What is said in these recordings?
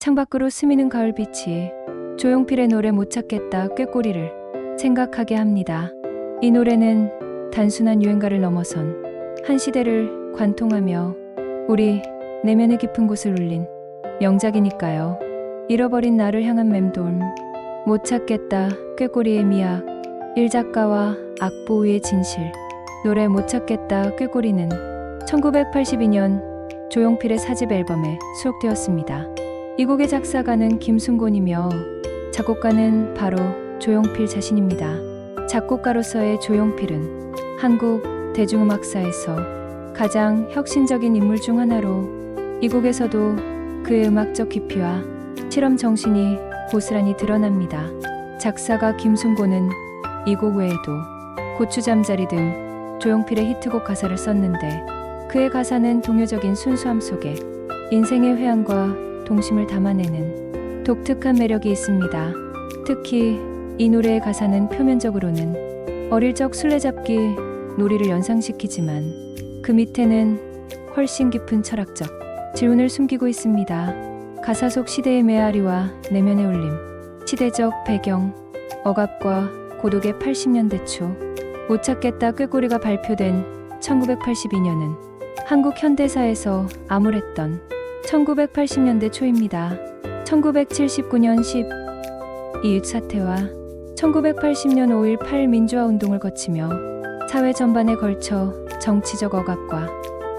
창밖으로 스미는 가을빛이 조용필의 노래 못 찾겠다 꾀꼬리를 생각하게 합니다. 이 노래는 단순한 유행가를 넘어선 한 시대를 관통하며 우리 내면의 깊은 곳을 울린 명작이니까요. 잃어버린 나를 향한 맴돌 못 찾겠다 꾀꼬리의 미학 일작가와 악보의 진실 노래 못 찾겠다 꾀꼬리는 1982년 조용필의 사집 앨범에 수록되었습니다. 이 곡의 작사가는 김순곤이며 작곡가는 바로 조용필 자신입니다. 작곡가로서의 조용필은 한국 대중음악사에서 가장 혁신적인 인물 중 하나로 이 곡에서도 그의 음악적 깊이와 실험 정신이 고스란히 드러납니다. 작사가 김순곤은 이 곡 외에도 고추 잠자리 등 조용필의 히트곡 가사를 썼는데 그의 가사는 동요적인 순수함 속에 인생의 회한과 동심을 담아내는 독특한 매력이 있습니다. 특히 이 노래의 가사는 표면적으로는 어릴 적 술래잡기 놀이를 연상시키지만 그 밑에는 훨씬 깊은 철학적 질문을 숨기고 있습니다. 가사 속 시대의 메아리와 내면의 울림, 시대적 배경, 억압과 고독의 80년대 초, 못 찾겠다 꾀꼬리가 발표된 1982년은 한국 현대사에서 암울했던 1980년대 초입니다. 1979년 10 이웃 사태와 1980년 5.18 민주화 운동을 거치며 사회 전반에 걸쳐 정치적 억압과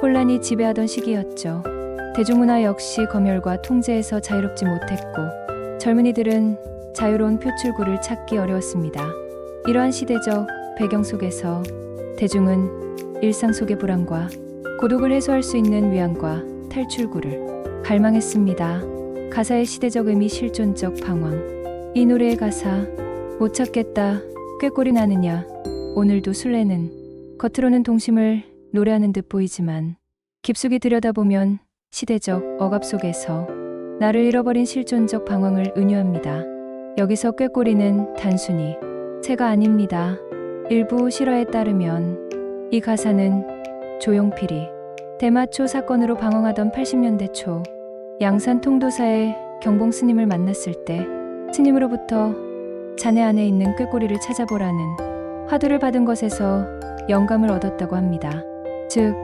혼란이 지배하던 시기였죠. 대중문화 역시 검열과 통제에서 자유롭지 못했고 젊은이들은 자유로운 표출구를 찾기 어려웠습니다. 이러한 시대적 배경 속에서 대중은 일상 속의 불안과 고독을 해소할 수 있는 위안과 탈출구를 갈망했습니다. 가사의 시대적 의미 실존적 방황. 이 노래의 가사 못 찾겠다 꾀꼬리 나느냐 오늘도 술래는 겉으로는 동심을 노래하는 듯 보이지만 깊숙이 들여다보면 시대적 억압 속에서 나를 잃어버린 실존적 방황을 은유합니다. 여기서 꾀꼬리는 단순히 새가 아닙니다. 일부 실화에 따르면 이 가사는 조용필이 대마초 사건으로 방황하던 80년대 초 양산 통도사의 경봉 스님을 만났을 때 스님으로부터 자네 안에 있는 꾀꼬리를 찾아보라는 화두를 받은 것에서 영감을 얻었다고 합니다. 즉,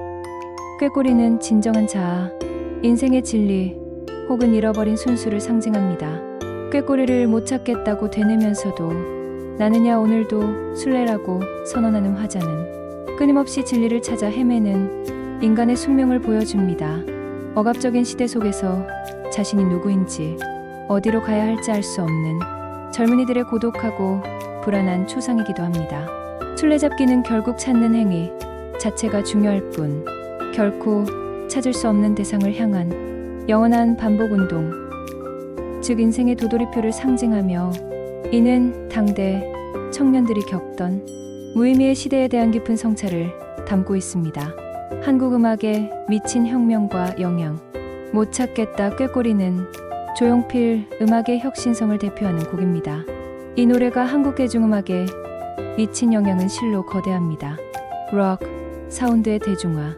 꾀꼬리는 진정한 자아, 인생의 진리 혹은 잃어버린 순수를 상징합니다. 꾀꼬리를 못 찾겠다고 되뇌면서도 나느냐 오늘도 순례라고 선언하는 화자는 끊임없이 진리를 찾아 헤매는 인간의 숙명을 보여줍니다. 억압적인 시대 속에서 자신이 누구인지 어디로 가야 할지 알 수 없는 젊은이들의 고독하고 불안한 초상이기도 합니다. 술래잡기는 결국 찾는 행위 자체가 중요할 뿐 결코 찾을 수 없는 대상을 향한 영원한 반복 운동, 즉 인생의 도돌이표를 상징하며 이는 당대 청년들이 겪던 무의미의 시대에 대한 깊은 성찰을 담고 있습니다. 한국 음악의 미친 혁명과 영향, 못 찾겠다 꾀꼬리는 조용필 음악의 혁신성을 대표하는 곡입니다. 이 노래가 한국 대중음악에 미친 영향은 실로 거대합니다. 록, 사운드의 대중화.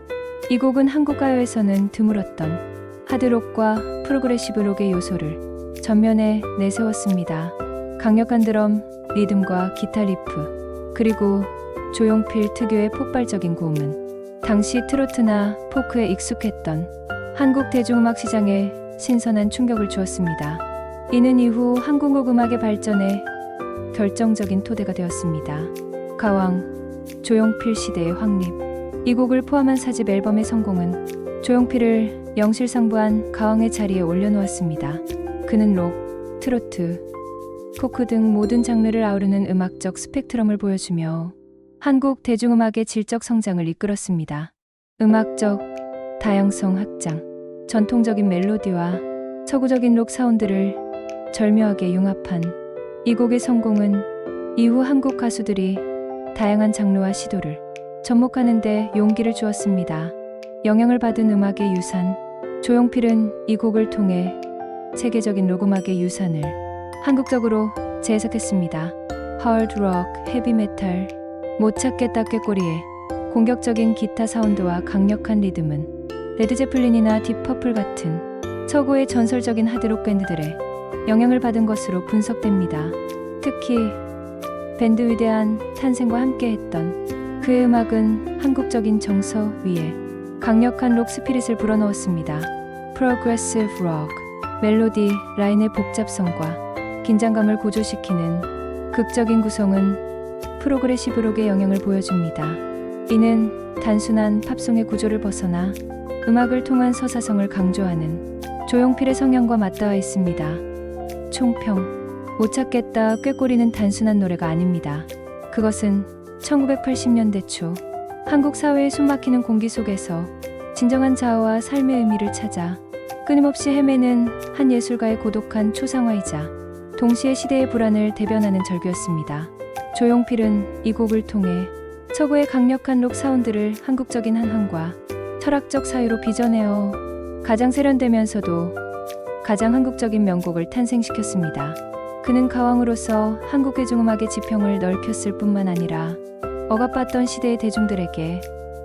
이 곡은 한국 가요에서는 드물었던 하드록과 프로그레시브 록의 요소를 전면에 내세웠습니다. 강력한 드럼, 리듬과 기타 리프, 그리고 조용필 특유의 폭발적인 고음은 당시 트로트나 포크에 익숙했던 한국 대중음악 시장에 신선한 충격을 주었습니다. 이는 이후 한국곡 음악의 발전에 결정적인 토대가 되었습니다. 가왕, 조용필 시대의 확립. 이 곡을 포함한 사집 앨범의 성공은 조용필을 명실상부한 가왕의 자리에 올려놓았습니다. 그는 록, 트로트, 포크 등 모든 장르를 아우르는 음악적 스펙트럼을 보여주며 한국 대중음악의 질적 성장을 이끌었습니다. 음악적 다양성 확장, 전통적인 멜로디와 서구적인 록 사운드를 절묘하게 융합한 이 곡의 성공은 이후 한국 가수들이 다양한 장르와 시도를 접목하는 데 용기를 주었습니다. 영향을 받은 음악의 유산, 조용필은 이 곡을 통해 세계적인 록음악의 유산을 한국적으로 재해석했습니다. 하드 록, 헤비 메탈, 못 찾겠다 꾀꼬리에 공격적인 기타 사운드와 강력한 리듬은 레드 제플린이나 딥퍼플 같은 서구의 전설적인 하드록 밴드들의 영향을 받은 것으로 분석됩니다. 특히 밴드 위대한 탄생과 함께했던 그의 음악은 한국적인 정서 위에 강력한 록 스피릿을 불어넣었습니다. 프로그레시브 록, 멜로디, 라인의 복잡성과 긴장감을 고조시키는 극적인 구성은 프로그레시브 록의 영향을 보여줍니다. 이는 단순한 팝송의 구조를 벗어나 음악을 통한 서사성을 강조하는 조용필의 성향과 맞닿아 있습니다. 총평 못 찾겠다 꾀꼬리는 단순한 노래가 아닙니다. 그것은 1980년대 초 한국 사회의 숨막히는 공기 속에서 진정한 자아와 삶의 의미를 찾아 끊임없이 헤매는 한 예술가의 고독한 초상화이자 동시에 시대의 불안을 대변하는 절규였습니다. 조용필은 이 곡을 통해 서구의 강력한 록 사운드를 한국적인 한항과 철학적 사유로 빚어내어 가장 세련되면서도 가장 한국적인 명곡을 탄생시켰습니다. 그는 가왕으로서 한국 대중음악의 지평을 넓혔을 뿐만 아니라 억압받던 시대의 대중들에게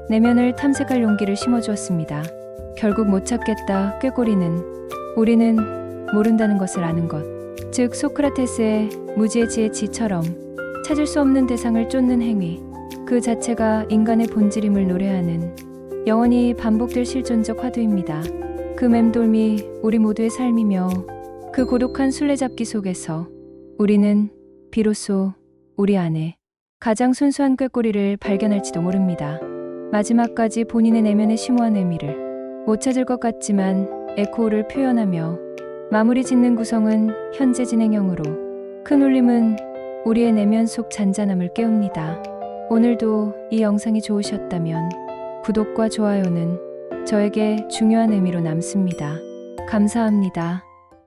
내면을 탐색할 용기를 심어주었습니다. 결국 못 찾겠다 꾀꼬리는 우리는 모른다는 것을 아는 것, 즉 소크라테스의 무지의 지혜 지처럼 찾을 수 없는 대상을 쫓는 행위, 그 자체가 인간의 본질임을 노래하는 영원히 반복될 실존적 화두입니다. 그 맴돌미 우리 모두의 삶이며 그 고독한 술래잡기 속에서 우리는 비로소 우리 안에 가장 순수한 꾀꼬리를 발견할지도 모릅니다. 마지막까지 본인의 내면의 심오한 의미를 못 찾을 것 같지만 에코를 표현하며 마무리 짓는 구성은 현재 진행형으로 큰 울림은 우리의 내면 속 잔잔함을 깨웁니다. 오늘도 이 영상이 좋으셨다면 구독과 좋아요는 저에게 중요한 의미로 남습니다. 감사합니다.